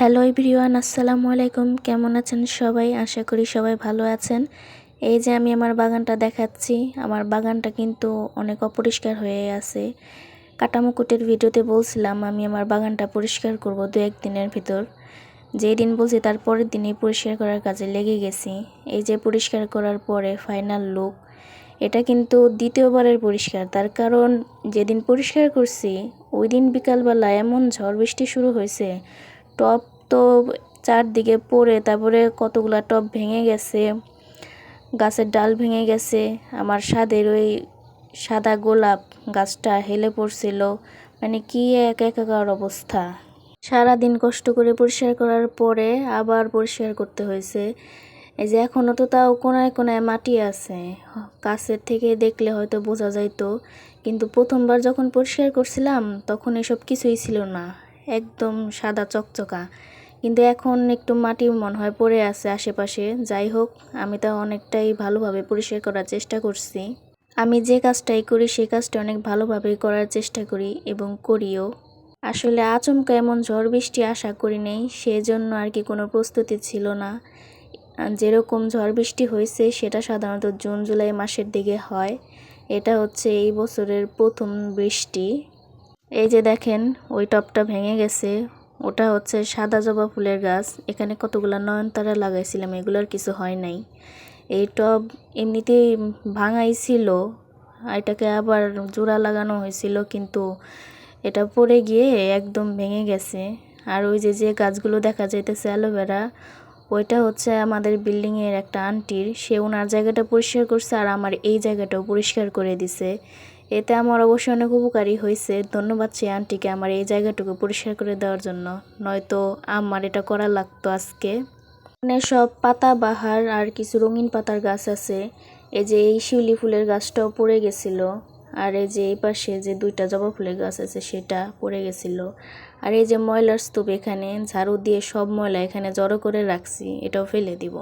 Hello everyone, আসসালামু আলাইকুম। কেমন আছেন সবাই? আশা করি সবাই ভালো আছেন। এই যে আমি আমার বাগানটা দেখাচ্ছি, আমার বাগানটা কিন্তু অনেক অপরিষ্কার হয়ে আছে। কাটামুকুটের ভিডিওতে বলছিলাম, আমি আমার বাগানটা পরিষ্কার করব দু একদিনের ভিতর। যেই দিন বলছি তার পরের দিনই পরিষ্কার করার কাজে লেগে গেছি। এই যে পরিষ্কার করার পরে ফাইনাল লুক এটা কিন্তু দ্বিতীয়বারের পরিষ্কার। তার কারণ, যেদিন পরিষ্কার করছি ওই দিন বিকালবেলা এমন ঝড় বৃষ্টি শুরু হয়েছে টব তো চারদিকে পড়ে, তারপরে কতগুলা টব ভেঙে গেছে, গাছের ডাল ভেঙে গেছে, আমার স্বাদের ওই সাদা গোলাপ গাছটা হেলে পড়ছিল। মানে কি এক একাকার অবস্থা। সারাদিন কষ্ট করে পরিষ্কার করার পরে আবার পরিষ্কার করতে হয়েছে। এই যে এখনও তো তাও কোনায় কোনায় মাটি আছে। কাছের থেকে দেখলে হয়তো বোঝা যাইতো, কিন্তু প্রথমবার যখন পরিষ্কার করছিলাম তখন এসব কিছুই ছিল না। একদম সাদা চকচকা। কিন্তু এখন একটু মাটি মনে হয় পড়ে আছে আশেপাশে। যাই হোক, আমি তা অনেকটাই ভালোভাবে পরিষ্কার করার চেষ্টা করছি। আমি যে কাজটাই করি সেই কাজটা অনেক ভালোভাবে করার চেষ্টা করি এবং করিও। আসলে আচমকা এমন ঝড় বৃষ্টি আশা করি নেই, সেজন্য আর কি কোনো প্রস্তুতি ছিল না। যেরকম ঝড় বৃষ্টি হয়েছে, সেটা সাধারণত জুন, জুলাই মাসের দিকে হয়। এটা হচ্ছে এই বছরের প্রথম বৃষ্টি। এই যে দেখেন, ওই টপটা ভেঙে গেছে। ওটা হচ্ছে সাদা জবা ফুলের গাছ। এখানে কতগুলো নয়নতারা লাগাইছিলাম, এগুলোর কিছু হয় নাই। এই টব এমনিতেই ভাঙাই ছিল, এটাকে আবার জোড়া লাগানো হয়েছিল, কিন্তু এটা পড়ে গিয়ে একদম ভেঙে গেছে। আর ওই যে যে গাছগুলো দেখা যাইতেছে অ্যালোভেরা ওইটা হচ্ছে আমাদের বিল্ডিংয়ের একটা আন্টির। সে ওনার জায়গাটা পরিষ্কার করছে আর আমার এই জায়গাটাও পরিষ্কার করে দিছে। এতে আমার অবশ্যই অনেক উপকারী হয়েছে। ধন্যবাদ সেই আন্টিকে আমার এই জায়গাটুকু পরিষ্কার করে দেওয়ার জন্য। নয়তো আমার এটা করা লাগতো আজকে। মানে সব পাতা বাহার আর কিছু রঙিন পাতার গাছ আছে। এই যে এই শিউলি ফুলের গাছটাও পড়ে গেছিল। আর এই যে এই পাশে যে দুইটা জবা ফুলের গাছ আছে সেটা পড়ে গেছিল। আর এই যে ময়লার স্তূপ এখানে, ঝাড়ু দিয়ে সব ময়লা এখানে জড়ো করে রাখছি, এটাও ফেলে দিব।